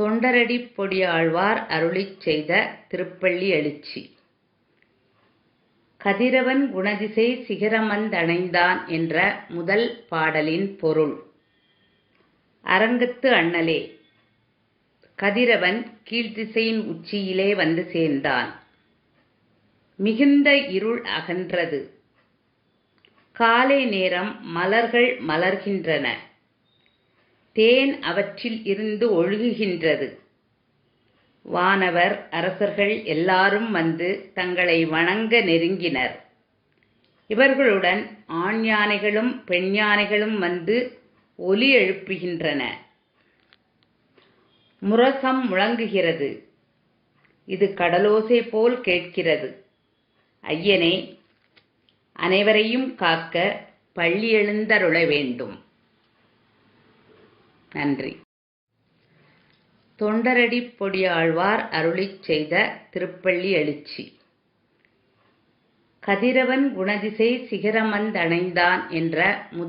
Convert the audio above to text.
தொண்டரடி பொடியாழ்வார் அருளிச் செய்த திருப்பள்ளி எழுச்சி கதிரவன் குணதிசை சிகரமந்தணைந்தான் என்ற முதல் பாடலின் பொருள் அரங்கத்து அண்ணலே கதிரவன் கீழ்த்திசையின் உச்சியிலே வந்து சேர்ந்தான். மிகுந்த இருள் அகன்றது. காலை நேரம் மலர்கள் மலர்கின்றன. தேன் அவற்றில் இருந்து ஒழுகுகின்றது. வானவர் அரசர்கள் எல்லாரும் வந்து தங்களை வணங்க நெருங்கினர். இவர்களுடன் ஆண் யானைகளும் பெண் யானைகளும் வந்து ஒலி எழுப்புகின்றன. முரசம் முழங்குகிறது. இது கடலோசை போல் கேட்கிறது. ஐயனே, அனைவரையும் காக்க பள்ளி எழுந்தருள வேண்டும். நன்றி. தொண்டரடி பொடியாழ்வார் அருளிச் செய்த திருப்பள்ளி எழுச்சி கதிரவன் குணதிசை சிகரமந்தணைந்தான் என்ற முதல்